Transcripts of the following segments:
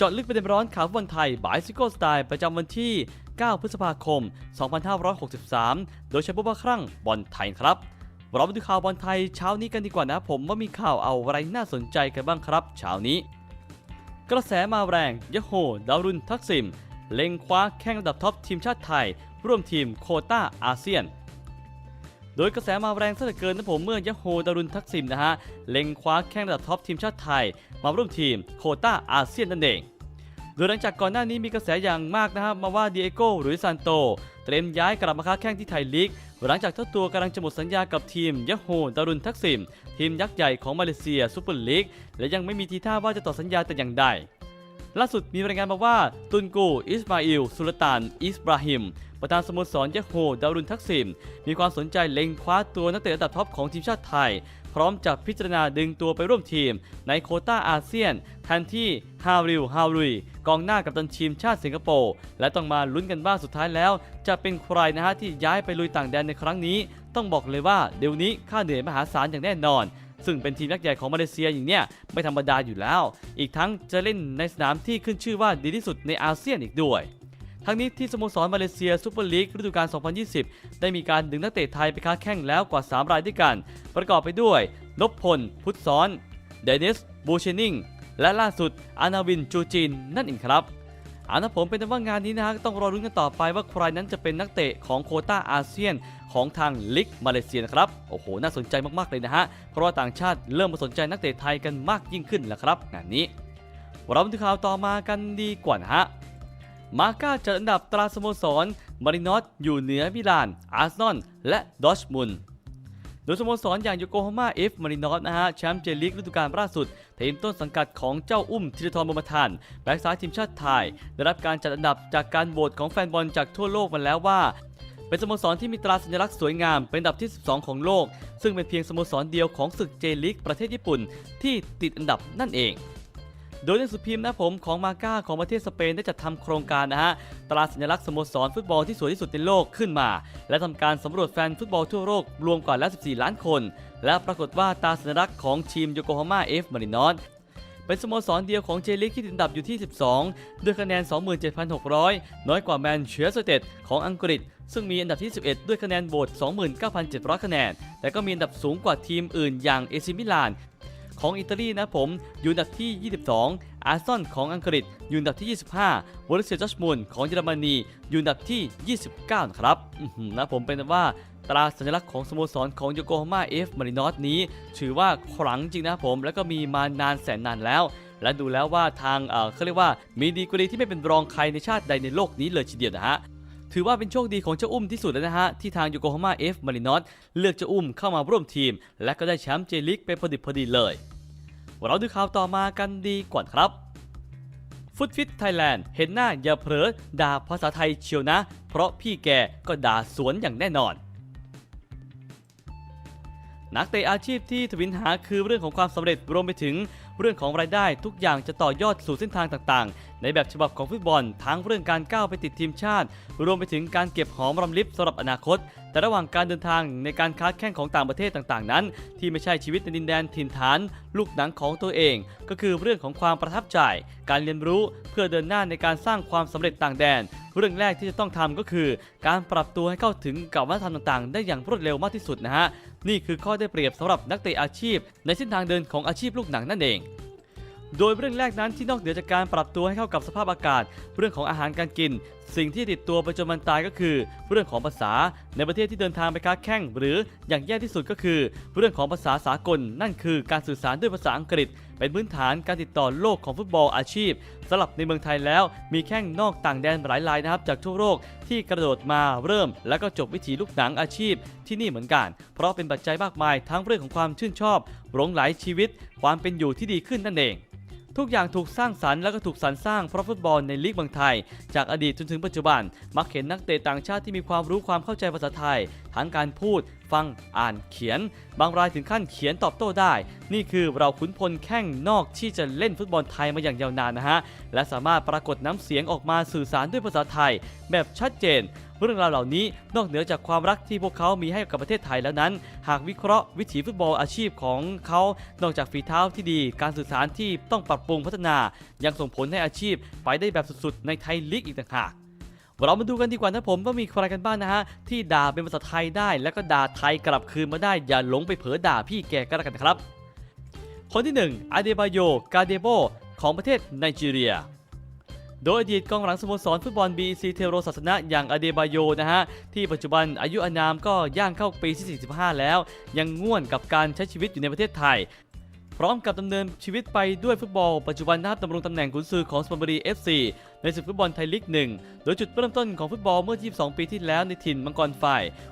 เจาะลึกประเด็นร้อนข่าวฟุตบอลไทยบายซิโก้สไตล์ประจำวันที่ 9 พฤษภาคม 2563 โดยเฉพาะว่าครั้งบอลไทยครับเราไปดูข่าวบอลไทยเช้านี้กันดีกว่านะผมว่ามีข่าวเอาอะไรน่าสนใจกันบ้างครับ เช้านี้ กระแสมาแรงยะโฮดารุนทักษิมเล็งคว้าแข้งระดับท็อปทีมชาติไทย ร่วมทีมโคต้าอาเซียน โดยกระแสมาแรงซะเหลือเกินนะผมเมื่อยะโฮดารุนทักษิมนะฮะเล็งคว้าแข้งระดับท็อปทีมชาติไทย มาร่วมทีมโคต้าอาเซียนนั่นเองโดยหลังจากก่อนหน้านี้มีกระแสอย่างมากนะครับมาว่าดีเอโก้หรือซานโต เตรียมย้ายกลับมาค้าแข้งที่ไทยลีกหลังจากเจ้าตัวกำลังจะหมดสัญญากับทีมยะโฮดารุนทักษิมทีมยักษ์ใหญ่ของมาเลเซียซูเปอร์ลีกและยังไม่มีทีท่าว่าจะต่อสัญญาแต่อย่างใด ล่าสุดมีรายงานมาว่า ตุนกูอิสมาอิลสุลต่านอิสบราฮิมประธานสโมสรยะโฮดารุนทักษิมมีความสนใจเล็งคว้าตัวนักเตะระดับท็อปของทีมชาติไทย พร้อมจะพิจารณาดึงตัวไปร่วมทีม ในโคต้าอาเซียนแทนที่ฮาริลฮารุยกองหน้ากับตันทีมชาติสิงคโปร์และต้องมาลุ้นกันว่าสุดท้ายแล้ว จะเป็นใครนะฮะที่ย้ายไปลุยต่างแดนในครั้งนี้ ต้องบอกเลยว่าเดี๋ยวนี้ค่าเหนื่อยมหาศาลอย่างแน่นอน ซึ่งเป็นทีมยักษ์ใหญ่ของมาเลเซียอย่างเนี้ยไม่ธรรมดาอยู่แล้ว อีกทั้งจะเล่นในสนามที่ขึ้นชื่อว่าดีที่สุดในอาเซียนอีกด้วยทั้งนี้ที่สโมสรมาเลเซียซูเปอร์ลีกฤดูกาล 2020 ได้มีการดึงนักเตะไทยไปค้าแข่งแล้วกว่า 3 รายด้วยกัน ประกอบไปด้วยนพพล พุทธซ้อน เดนิส บูเชนิง และล่าสุด อานาวิน จูจิน นั่นเองครับ เอานะผมเป็นแต่ว่างานนี้นะฮะต้องรอรุ้นกันต่อไปว่าใครนั้นจะเป็นนักเตะของโคต้าอาเซียนของทางลิกมาเลเซียนะครับโอ้โหน่าสนใจมากๆเลยนะฮะเพราะว่าต่างชาติเริ่มมาสนใจนักเตะไทยกันมากยิ่งขึ้นแล้วครับงานนี้เรามาดูข่าวต่อมากันดีกว่านะฮะมาก้าจัดอันดับตราสโมสรมารินอสอยู่เหนือมิลานอาร์ซนอลและดอชมุน โดยสโมสรอย่างโยโกฮาม่าเอฟมารินอสนะฮะแชมป์เจลีกฤดูกาลล่าสุดทีมต้นสังกัดของเจ้าอุ้มธีรทรบุญมาทันแบ็กซ้ายทีมชาติไทย ได้รับการจัดอันดับจากการโหวตของแฟนบอลจากทั่วโลกมาแล้วว่าเป็นสโมสรที่มีตราสัญลักษณ์สวยงามเป็นอันดับที่ 12 ของโลก ซึ่งเป็นเพียงสโมสรเดียวของศึกเจลีกประเทศญี่ปุ่น ที่ติดอันดับนั่นเอง โดยหนังสือพิมพ์นะผมของมาก้าของประเทศสเปนได้จัดทำโครงการนะฮะตราสัญลักษณ์สโมสรฟุตบอลที่สวยที่สุดในโลกขึ้นมา และทำการสำรวจแฟนฟุตบอลทั่วโลกรวมกว่าแล้ว 14 ล้านคน และปรากฏว่าตราสัญลักษณ์ของทีมโยโกฮาม่าเอฟมารินอสเป็นสโมสรเดียวของเจลิกที่ติดอันดับอยู่ที่ 12 ด้วยคะแนน 27,600 น้อยกว่าแมนเชสเตอร์เต็ดของอังกฤษ ซึ่งมีอันดับที่ 11 ด้วยคะแนนโหวต29,700 คะแนน แต่ก็มีอันดับสูงกว่าทีมอื่นอย่างเอซิมิลาน ของอิตาลีนะผมอยู่อันดับที่ 22 อาร์ซอนของอังกฤษอยู่อันดับที่ 25วอลเลเซียจอชมุนของเยอรมนีอยู่อันดับที่ 29 นะครับนะผมเป็นว่าตราสัญลักษณ์ของสโมสรของโยโกฮาม่าเอฟมารินอสนี้ ถือว่าขลังจริงนะผม แล้วก็มีมานานแสนนานแล้ว และดูแล้วว่าทางเอ่อเขาเรียกว่ามีดีกรีที่ไม่เป็นรองใครในชาติใดในโลกนี้เลยทีเดียวนะฮะถือว่าเป็นโชคดีของเจ้าอุ้มที่สุดแล้วนะฮะ ที่ทางโยโกฮาม่าเอฟมารินอสเลือกเจ้าอุ้มเข้ามาร่วมทีม และก็ได้แชมป์เจลิกไปพอดิบพอดีเลย เราดูข่าวต่อมากันดีกว่าครับฟุตฟิตไทยแลนด์เห็นหน้าอย่าเผลอด่าภาษาไทยเชียวนะ เพราะพี่แกก็ด่าสวนอย่างแน่นอน นักเตะอาชีพที่ทวินหาคือเรื่องของความสำเร็จรวมไปถึง เรื่องของรายได้ทุกอย่างจะต่อยอดสู่เส้นทางต่างๆ ในแบบฉบับของฟุตบอลทั้งเรื่องการก้าวไปติดทีมชาติ รวมไปถึงการเก็บหอมรำลิบสำหรับอนาคต แต่ระหว่างการเดินทางในการค้าแข่งของต่างประเทศต่างๆ นั้น ที่ไม่ใช่ชีวิตในดินแดนถิ่นฐาน ลูกหนังของตัวเอง ก็คือเรื่องของความประทับใจ การเรียนรู้เพื่อเดินหน้าในการสร้างความสำเร็จต่างแดนเรื่องแรกที่จะต้องทำก็คือ การปรับตัวให้เข้าถึงกับวัฒนธรรมต่างๆ ได้อย่างรวดเร็วมากที่สุดนะฮะ นี่คือข้อได้เปรียบสำหรับนักเตะอาชีพ ในเส้นทางเดินของอาชีพลูกหนังนั่นเอง โดยเรื่องแรกนั้นที่นอกเหนือจากการปรับตัวให้เข้ากับสภาพอากาศ เรื่องของอาหารการกิน สิ่งที่ติดตัวไปจนมันตายก็คือ เรื่องของภาษาในประเทศที่เดินทางไปค้าแข่งหรืออย่างแย่ที่สุดก็คือ เรื่องของภาษาสากล นั่นคือการสื่อสารด้วยภาษาอังกฤษ เป็นพื้นฐานการติดต่อโลกของฟุตบอลอาชีพสำหรับในเมืองไทยแล้ว มีแข่งนอกต่างแดนหลายรายนะครับจากทั่วโลกที่กระโดดมาเริ่ม แล้วก็จบวิถีลูกหนังอาชีพที่นี่เหมือนกัน เพราะเป็นปัจจัยมากมายทั้งเรื่องของความชื่นชอบหลงไหลชีวิต ความเป็นอยู่ที่ดีขึ้นนั่นเองทุกอย่างถูกสร้างสรรค์และก็ถูกสรรสร้างเพราะฟุตบอลในลีกเมืองไทย จากอดีตจนถึงปัจจุบัน มักเห็นนักเตะต่างชาติที่มีความรู้ความเข้าใจภาษาไทยทั้งการพูด ฟังอ่านเขียน บางรายถึงขั้นเขียนตอบโต้ได้ นี่คือเราขุนพลแข้งนอกที่จะเล่นฟุตบอลไทยมาอย่างยาวนานนะฮะ และสามารถปรากฏน้ำเสียงออกมาสื่อสารด้วยภาษาไทย แบบชัดเจนเรื่องราวเหล่านี้นอกเหนือจากความรักที่พวกเขามีให้กับประเทศไทยแล้วนั้น หากวิเคราะห์วิถีฟุตบอลอาชีพของเขา นอกจากฝีเท้าที่ดี การสื่อสารที่ต้องปรับปรุงพัฒนา ยังส่งผลให้อาชีพไปได้แบบสุดๆ ในไทยลีกอีกต่างหาก เรามาดูกันดีกว่านะผมว่ามีใครกันบ้างนะฮะที่ด่าเป็นภาษาไทยได้ แล้วก็ด่าไทยกลับคืนมาได้อย่าหลงไปเผลอด่าพี่แกก็แล้วกันครับ คนที่1อาเดบายโยกาเดโบของประเทศไนจีเรียโดยอดีตกองหลังสโมสรฟุตบอล BC เทโรศาสนะอย่างอเดบายโยนะฮะ ที่ปัจจุบันอายุอานามก็ย่างเข้าปีที่ 45 แล้ว ยังง่วนกับการใช้ชีวิตอยู่ในประเทศไทย พร้อมกับดำเนินชีวิตไปด้วยฟุตบอล ปัจจุบันนะครับดำรงตำแหน่งกุนซือของสปอร์บุรีในศึกฟุตบอลไทยลีกหนึ่งโดยจุดเริ่มต้นของฟุตบอลเมื่อ 22 ปีที่แล้วในถิ่นมังกรไฟ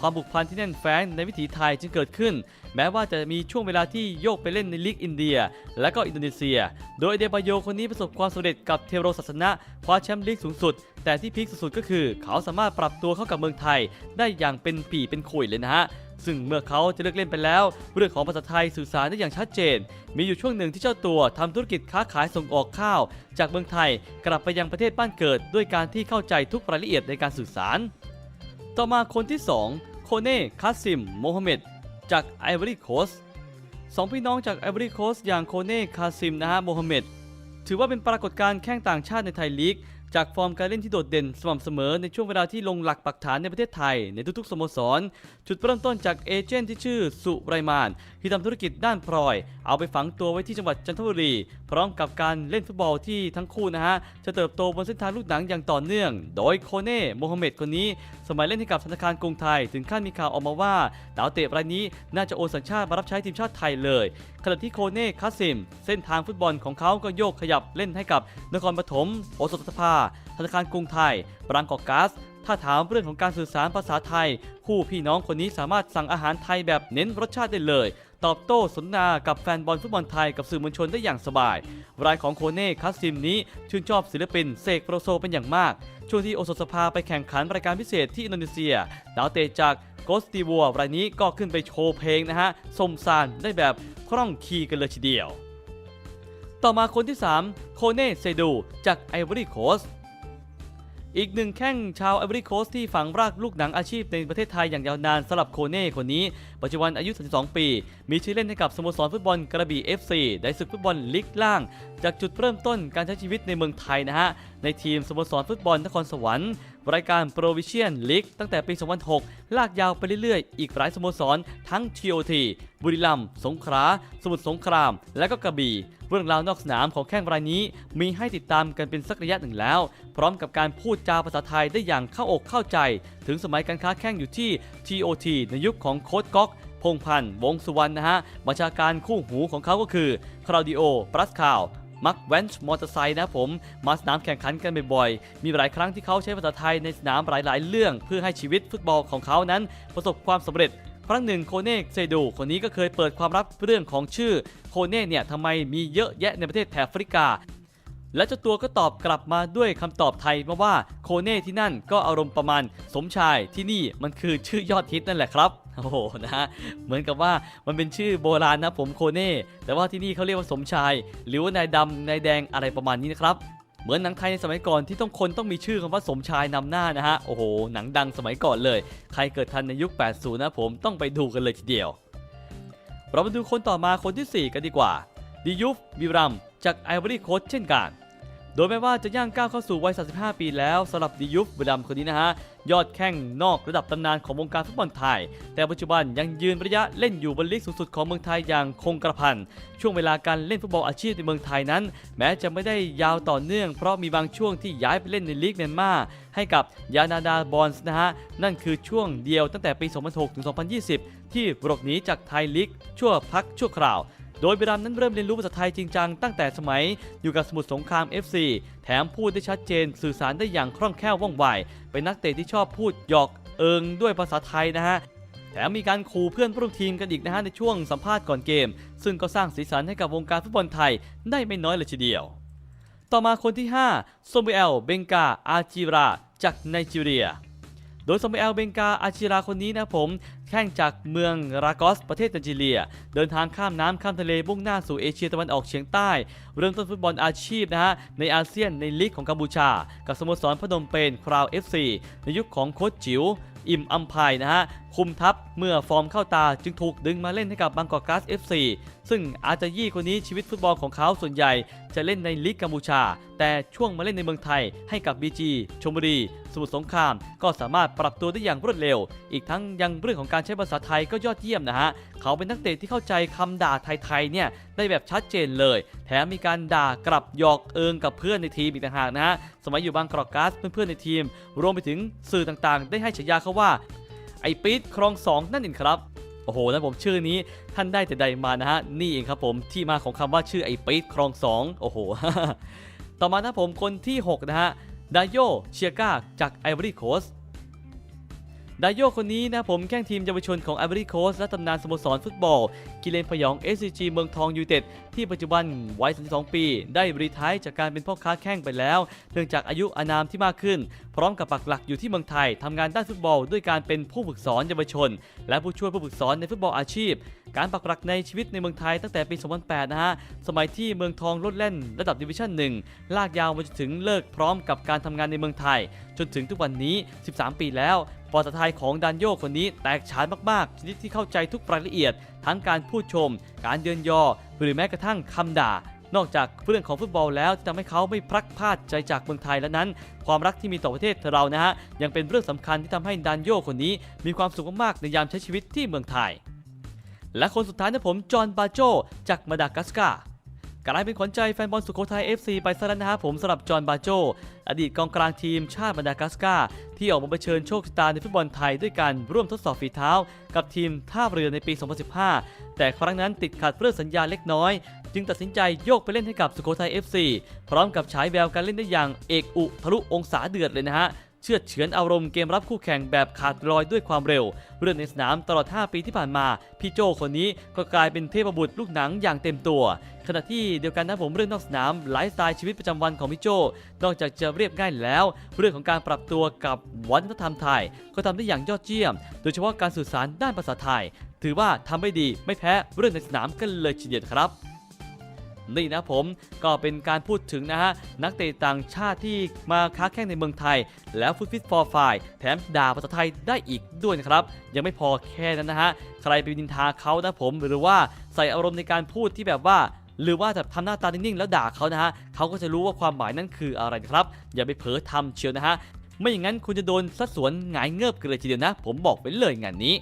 ความผูกพันที่แน่นแฟ้นในวิถีไทยจึงเกิดขึ้น แม้ว่าจะมีช่วงเวลาที่โยกไปเล่นในลีกอินเดีย และก็อินโดนีเซีย โดยเดบาโยคนนี้ประสบความสำเร็จกับเทโรศาสนะคว้าแชมป์ลีกสูงสุด แต่ที่พีคสุดๆก็คือ เขาสามารถปรับตัวเข้ากับเมืองไทย ได้อย่างเป็นปีเป็นขุยเลยนะฮะ ซึ่งเมื่อเขาจะเลิกเล่นไปแล้ว เรื่องของภาษาไทยสื่อสารได้อย่างชัดเจน มีอยู่ช่วงหนึ่งที่เจ้าตัวทำธุรกิจค้าขายส่งออกข้าว จากเมืองไทยกลับไปยังประเทศบ้านเกิด ด้วยการที่เข้าใจทุกรายละเอียดในการสื่อสาร ต่อมาคนที่ 2 โคเน่คาซิมโมฮัมเหม็ดจากไอวอรี่โคสสองพี่น้องจากไอวอรี่โคสอย่างโคเน่คาซิมนะฮะโมฮัมเหม็ดถือว่าเป็นปรากฏการณ์แข้งต่างชาติในไทยลีก จากฟอร์มการเล่นที่โดดเด่นสม่ำเสมอในช่วงเวลาที่ลงหลักปักฐานในประเทศไทยในทุกๆสโมสร จุดเริ่มต้นจากเอเจนต์ที่ชื่อสุไรมาน ที่ทำธุรกิจด้านพลอย เอาไปฝังตัวไว้ที่จังหวัดจันทบุรี พร้อมกับการเล่นฟุตบอลที่ทั้งคู่นะฮะ จะเติบโตบนเส้นทางลูกหนังอย่างต่อเนื่อง โดยโคเน่โมฮัมเหม็ดคนนี้ สมัยเล่นให้กับธนาคารกรุงไทย ถึงขั้นมีข่าวออกมาว่าดาวเตะรายนี้น่าจะโอนสัญชาติมารับใช้ทีมชาติไทยเลยขณะที่โคเน่คาซิม เส้นทางฟุตบอลของเขาก็โยกขยับเล่นให้กับนครปฐมโอสถสภาธนาคารกรุงไทยบรังกอกก๊าซ ถ้าถามเรื่องของการสื่อสารภาษาไทย คู่พี่น้องคนนี้สามารถสั่งอาหารไทยแบบเน้นรสชาติได้เลย ตอบโต้สนนากับแฟนบอลฟุตบอลไทยกับสื่อมวลชนได้อย่างสบาย รายของโคเน่คาซิมนี้ชื่นชอบศิลปินเสกโปรโซเป็นอย่างมาก ช่วงที่โอสถสภาไปแข่งขันรายการพิเศษที่อินโดนีเซีย ดาวเตะจากโกสตีวัวรายนี้ก็ขึ้นไปโชว์เพลงนะฮะสมซานได้แบบคล่องคีย์กันเลยทีเดียว ต่อมาคนที่ 3 โคเน่เซดูจากไอวอรี่โคส อีกหนึ่งแข้งชาวไอวอรี่โคสที่ฝังรากลูกหนังอาชีพในประเทศไทยอย่างยาวนานสลับโคเน่คนนี้ ปัจจุบันอายุ 32 ปี มีชื่อเล่นให้กับสโมสรฟุตบอลกระบี่ FC ได้ศึกฟุตบอลลีกล่าง จากจุดเริ่มต้นการใช้ชีวิตในเมืองไทยนะฮะ ในทีมสโมสรฟุตบอลนครสวรรค์ รายการโปรวิเชียนลีกตั้งแต่ปี 2006 ลากยาวไปเรื่อยๆ อีกหลายสโมสร ทั้ง TOT บุรีรัมย์สงขลาสมุทรสงคราม และก็กระบี่ เรื่องราวนอกสนามของแข้งรายนี้ มีให้ติดตามกันเป็นสักระยะหนึ่งแล้ว พร้อมกับการพูดจาภาษาไทยได้อย่างเข้าอกเข้าใจ ถึงสมัยการค้าแข้งอยู่ที่ TOT ในยุคของโค้ดก๊อกพงพันธ์วงสุวรรณนะฮะบัญชาการคู่หูของเขาก็คือคลาดิโอปรัสคาว มักแวนช์มอเตอร์ไซค์นะผมมาสนามแข่งขันกันบ่อยๆ มีหลายครั้งที่เขาใช้ภาษาไทยในสนามหลายๆ เรื่อง เพื่อให้ชีวิตฟุตบอลของเขานั้น ประสบความสำเร็จครั้งหนึ่งโคเน่เซดูคนนี้ก็เคยเปิดความลับเรื่องของชื่อโคเน่เนี่ยทำไมมีเยอะแยะในประเทศแถบแอฟริกา และเจ้าตัวก็ตอบกลับมาด้วยคำตอบไทยมาว่าโคเน่ที่นั่นก็อารมณ์ประมาณ สมชายที่นี่มันคือชื่อยอดฮิตนั่นแหละครับโอ้โหนะฮะเหมือนกับว่ามันเป็นชื่อโบราณนะผมโคเน่แต่ว่าที่นี่เขาเรียกว่าสมชาย หรือว่านายดำนายแดงอะไรประมาณนี้นะครับเหมือนหนังไทยในสมัยก่อนที่ต้องคนต้องมีชื่อคำว่าสมชายนำหน้านะฮะโอ้โหหนังดังสมัยก่อนเลย ใครเกิดทันในยุค 80 นะผมต้องไปดูกันเลยทีเดียว เรามาดูคนต่อมาคนทีสี่4 กันดีกว่าดิยุฟบิรัมจากไอวอรี่โคสเช่นกัน ดยแม้ว่าจะย่างก้าวเข้าสู่วัย 35 ปีแล้วสำหรับดิยุฟบิรัมคนนี้นะฮะ ยอดแข้งนอกระดับตำนานของวงการฟุตบอลไทย แต่ปัจจุบันยังยืนระยะเล่นอยู่บนลีกสูงสุดของเมืองไทยอย่างคงกระพัน ช่วงเวลาการเล่นฟุตบอลอาชีพในเมืองไทยนั้น แม้จะไม่ได้ยาวต่อเนื่อง เพราะมีบางช่วงที่ย้ายไปเล่นในลีกเมียนมาให้กับยานาดาบอลส์นะฮะ นั่นคือช่วงเดียวตั้งแต่ปี 2006 ถึง 2020 ที่หลบหนีจากไทยลีกชั่วพักชั่วคราว โดยบิรัมนั้นเริ่มเรียนรู้ภาษาไทยจริงจังตั้งแต่สมัยอยู่กับสมุทรสงคราม FC แถมพูดได้ชัดเจนสื่อสารได้อย่างคล่องแคล่วว่องไว เป็นนักเตะที่ชอบพูดหยอกเอิงด้วยภาษาไทยนะฮะแถมมีการขู่เพื่อนร่วมทีมกันอีกนะฮะในช่วงสัมภาษณ์ก่อนเกม ซึ่งก็สร้างสีสันให้กับวงการฟุตบอลไทยได้ไม่น้อยเลยทีเดียว ต่อมาคนที่5โซมเอล เบงกา อาจิรา จากไนจีเรีย ดดยซามูเอลเบงกาอาชิราคนนี้นะผมแข่งจากเมืองรากอสประเทศตันจิเลีย เดินทางข้ามน้ำข้ามทะเลมุ่งหน้าสู่เอเชียตะวันออกเฉียงใต้ เริ่มต้นฟุตบอลอาชีพนะฮะในอาเซียนในลีกของกัมพูชา กับสโมสรพนมเปญคราวเอฟซีในยุคของโค้ชจิ๋ว อิ่มอัมพายนะฮะคุมทัพเมื่อฟอร์มเข้าตาจึงถูกดึงมาเล่นให้กับบางกอกกราส FC ซึ่งอาจจะยี่คนนี้ชีวิตฟุตบอลของเขาส่วนใหญ่ จะเล่นในลีกกัมพูชา แต่ช่วงมาเล่นในเมืองไทยให้กับ BG ชมบุรี สมุทรสงคราม ก็สามารถปรับตัวได้อย่างรวดเร็ว อีกทั้งยังเรื่องของการใช้ภาษาไทยก็ยอดเยี่ยมนะฮะ เขาเป็นนักเตะที่เข้าใจคำด่าไทยๆเนี่ยได้แบบชัดเจนเลย แถมมีการด่ากลับหยอกเอิงกับเพื่อนในทีมอีกต่างหากนะฮะสมัยอยู่บางกอกกราสเพื่อนๆในทีม รวมไปถึงสื่อต่างๆ ได้ให้ฉายาเขาว่า ไอปี๊ดครองสองนั่นเองครับโอ้โหนะผมชื่อนี้ท่านได้แต่ใดมานะฮะนี่เองครับผมที่มาของคำว่าชื่อไอปี๊ดครองสองโอ้โหต่อมานะผมคนที่ 6 นะฮะดาโยเชียก้าจากไอวอรี่โคส ดายโยคนนี้นะผมแข่งทีมเยาวชนของไอวอรี่โคสและตำนานสโมสรฟุตบอล กิเลนพยอง SCG เมืองทองยูเต็ดที่ปัจจุบันวัย 32 ปี ได้รีทายจากการเป็นพ่อค้าแข่งไปแล้ว เนื่องจากอายุอานามที่มากขึ้น พร้อมกับปักหลักอยู่ที่เมืองไทยทำงานด้านฟุตบอล ด้วยการเป็นผู้ฝึกสอนเยาวชน และผู้ช่วยผู้ฝึกสอนในฟุตบอลอาชีพ การปักหลักในชีวิตในเมืองไทยตั้งแต่ปี 2008 นะฮะสมัยที่เมืองทองลดเล่นระดับดิวิชั่น 1 ลากยาวมาจนถึงเลิกพร้อมกับการทำงานในเมืองไทย จนถึงทุกวันนี้ 13 ปีแล้ว ปอตไทยของดันโยคนนี้แตกฉานมากๆ ชนิดที่เข้าใจทุกรายละเอียด ทั้งการพูดชม การเยินยอ หรือแม้กระทั่งคำด่า นอกจากเรื่องของฟุตบอลแล้วที่ทำให้เขาไม่พลักพลาดใจจากเมืองไทยแล้วนั้น ความรักที่มีต่อประเทศเรานะฮะยังเป็นเรื่องสำคัญที่ทำให้ดันโยคนนี้ มีความสุขมากๆในยามใช้ชีวิตที่เมืองไทย และคนสุดท้ายนะผมจอห์นบาโจจากมาดากัสการ์ กลายเป็นขวัญใจแฟนบอลสุโขทัย FC ไปซะแล้วนะฮะผมสำหรับจอห์นบาโจ อดีตกองกลางทีมชาติมาดากัสการ์ที่ออกมาเผชิญโชคชะตาในฟุตบอลไทยด้วยการร่วมทดสอบฝีเท้า กับทีมท่าเรือในปี 2015 แต่ครั้งนั้นติดขัดเรื่องสัญญาเล็กน้อย จึงตัดสินใจโยกไปเล่นให้กับสุโขทัย FC พร้อมกับฉายแววการเล่นได้อย่างเอกอุทะลุองศาเดือดเลยนะฮะ เชื่อเฉือนอารมณ์เกมรับคู่แข่งแบบขาดรอยด้วยความเร็ว เรื่องในสนามตลอด 5 ปีที่ผ่านมา พี่โจคนนี้ก็กลายเป็นเทพบุตรลูกหนังอย่างเต็มตัว ขณะที่เดียวกันนะผมเรื่องนอกสนามไลฟ์สไตล์ชีวิตประจำวันของพี่โจ นอกจากจะเรียบง่ายแล้ว เรื่องของการปรับตัวกับวัฒนธรรมไทย ก็ทำได้อย่างยอดเยี่ยม โดยเฉพาะการสื่อสารด้านภาษาไทย ถือว่าทำได้ดีไม่แพ้เรื่องในสนามกันเลยทีเดียวครับ นี่นะผมก็เป็นการพูดถึงนะฮะนักเตะต่างชาติที่มาค้าแข่งในเมืองไทย แล้วฟุตฟิตฟอร์ไฟแถมด่าภาษาไทยได้อีกด้วยนะครับ ยังไม่พอแค่นั้นนะฮะ ใครไปนินทาเขานะผมหรือว่าใส่อารมณ์ในการพูดที่แบบว่าหรือว่าจะทำหน้าตานิ่งๆ แล้วด่าเขานะฮะเขาก็จะรู้ว่าความหมายนั้นคืออะไรครับ อย่าไปเผลอทำเชียวนะฮะ ไม่อย่างนั้นคุณจะโดนซัดสวนหงายเงือบกันเลยทีเดียวนะ ผมบอกไปเลยงานนี้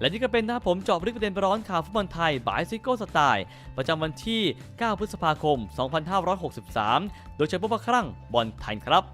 และนี่ก็เป็นนะครับผมเจอบลึกประเด็นร้อนข่าวฟุตบอลไทยบายซิโก้สไตล์ประจำวันที่ 9 พฤษภาคม 2563 โดยใช้พวกครั้งบอลไทยครับ